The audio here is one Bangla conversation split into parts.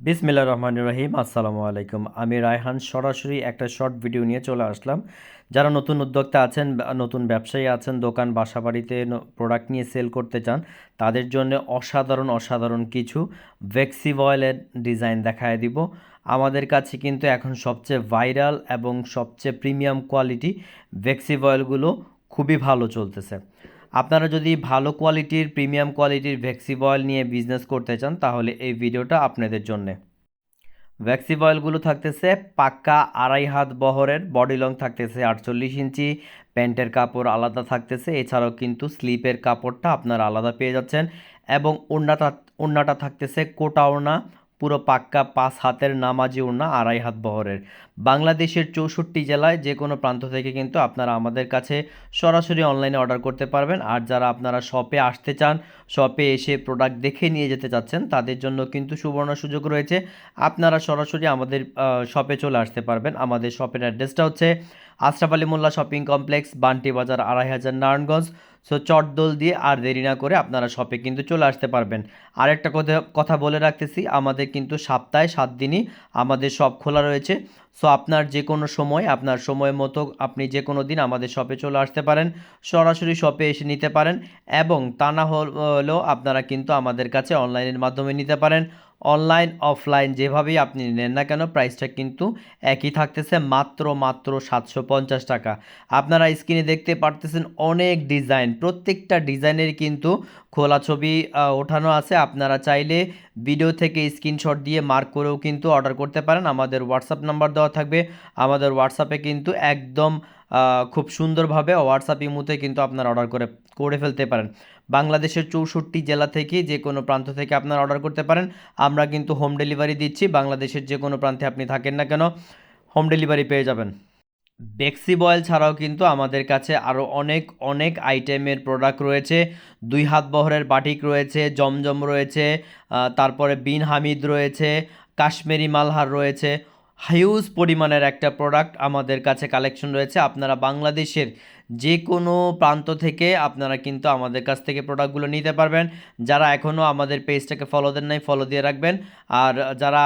বিসমিল্লা রহমান রহিম, আসসালামু আলাইকুম। আমি রায়হান, সরাসরি একটা শর্ট ভিডিও নিয়ে চলে আসলাম। যারা নতুন উদ্যোক্তা আছেন নতুন ব্যবসায়ী আছেন, দোকান বাসা বাড়িতে প্রোডাক্ট নিয়ে সেল করতে চান, তাদের জন্য অসাধারণ অসাধারণ কিছু ভেক্সি অয়েলের ডিজাইন দেখায় দিব। আমাদের কাছে কিন্তু এখন সবচেয়ে ভাইরাল এবং সবচেয়ে প্রিমিয়াম কোয়ালিটি ভেক্সি অয়েলগুলো খুবই ভালো চলতেছে। আপনারা যদি ভালো কোয়ালিটির, প্রিমিয়াম কোয়ালিটির ভ্যাক্সিভ অয়েল নিয়ে বিজনেস করতে চান, তাহলে এই ভিডিওটা আপনাদের জন্যে। ভ্যাক্সিভ অয়েলগুলো থাকতেছে পাক্কা আড়াই হাত বহরের বডি লং থাকতেছে আটচল্লিশ ইঞ্চি, প্যান্টের কাপড় আলাদা থাকতেছে, এছাড়াও কিন্তু স্লিপের কাপড়টা আপনারা আলাদা পেয়ে যাচ্ছেন, এবং ওড়নাটা ওড়নাটা থাকতেছে কোটা ওড়না পুরো পাক্কা পাঁচ হাতের নামাজি ওড়না আড়াই হাত বহরের। বাংলাদেশের চৌষট্টি জেলায় যে কোনো প্রান্ত থেকে কিন্তু আপনারা আমাদের কাছে সরাসরি অনলাইনে অর্ডার করতে পারবেন। আর যারা আপনারা শপে আসতে চান শপে এসে প্রোডাক্ট দেখে নিয়ে যেতে চাচ্ছেন, তাদের জন্য কিন্তু সুবর্ণ সুযোগ রয়েছে। আপনারা সরাসরি আমাদের শপে চলে আসতে পারবেন। আমাদের শপের অ্যাড্রেসটা হচ্ছে আশরাফ আলী মোল্লা শপিং কমপ্লেক্স, বান্টি বাজার আড়াই হাজার নারায়ণগঞ্জ। সো চটদোল দিয়ে আর দেরি না করে আপনারা শপে কিন্তু চলে আসতে পারবেন। আরেকটা কথা কথা বলে রাখতেছি, আমাদের কিন্তু সপ্তাহে সাত দিনই আমাদের শপ খোলা রয়েছে। সো আপনার যে কোনো সময়, আপনার সময় মতো আপনি যে কোনো দিন আমাদের শপে চলে আসতে পারেন। সরাসরি শপে এসে নিতে পারেন এবং তা না হলেও আপনারা কিন্তু আমাদের কাছে অনলাইনের মাধ্যমে নিতে পারেন। অনলাইন, অফলাইন যেভাবেই আপনি নেন না কেন প্রাইসটা কিন্তু একই থাকতেছে মাত্র মাত্র সাতশো পঞ্চাশ টাকা। আপনারা স্ক্রিনে দেখতে পারতেছেন অনেক ডিজাইন প্রত্যেকটা ডিজাইনের কিন্তু খোলা ছবি ওঠানো আছে। আপনারা চাইলে ভিডিও থেকে স্ক্রিনশট দিয়ে মার্ক করেও কিন্তু অর্ডার করতে পারেন। আমাদের হোয়াটসঅ্যাপ নাম্বার দেওয়া থাকবে। আমাদের হোয়াটসঅ্যাপে কিন্তু একদম খুব সুন্দরভাবে হোয়াটসঅ্যাপ ইমুতে কিন্তু আপনারা অর্ডার করে করে ফেলতে পারেন। বাংলাদেশের চৌষট্টি জেলা থেকে যে কোনো প্রান্ত থেকে আপনারা অর্ডার করতে পারেন। আমরা কিন্তু হোম ডেলিভারি দিচ্ছি, বাংলাদেশের যে কোনো প্রান্তে আপনি থাকেন না কেন হোম ডেলিভারি পেয়ে যাবেন। বেক্সি বয়েল ছাড়াও কিন্তু আমাদের কাছে আরও অনেক অনেক আইটেমের প্রোডাক্ট রয়েছে। দুই হাত বহরের বাটিক রয়েছে, জমজম রয়েছে তারপরে বিন হামিদ রয়েছে, কাশ্মীরি মালহার রয়েছে। হিউজ পরিমাণের একটা প্রোডাক্ট আমাদের কাছে কালেকশন রয়েছে। আপনারা বাংলাদেশের যে কোনো প্রান্ত থেকে আপনারা কিন্তু আমাদের কাছ থেকে প্রোডাক্টগুলো নিতে পারবেন। যারা এখনও আমাদের পেজটাকে ফলো দেন নাই ফলো দিয়ে রাখবেন। আর যারা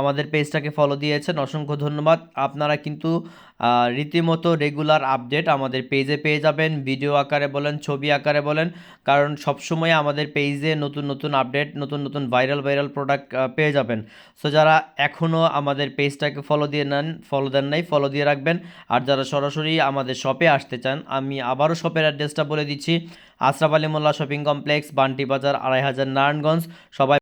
আমাদের পেজটাকে ফলো দিয়েছেন, অসংখ্য ধন্যবাদ। আপনারা কিন্তু রীতিমতো রেগুলার আপডেট আমাদের পেজে পেয়ে যাবেন। ভিডিও আকারে বলেন, ছবি আকারে বলেন। কারণ সবসময় আমাদের পেজে নতুন নতুন আপডেট নতুন নতুন ভাইরাল ভাইরাল প্রোডাক্ট পেয়ে যাবেন। সো যারা এখনও আমাদের পেজটাকে ফলো দিয়ে নেন ফলো দেন নাই ফলো দিয়ে রাখবেন। আর যারা সরাসরি আমাদের শপে আসতে চান, আমি আবারও শপের অ্যাড্রেসটা বলে দিচ্ছি। আশরাফ আলী মোল্লা শপিং কমপ্লেক্স, বান্টি বাজার, আড়াই হাজার নারায়ণগঞ্জ। সবাই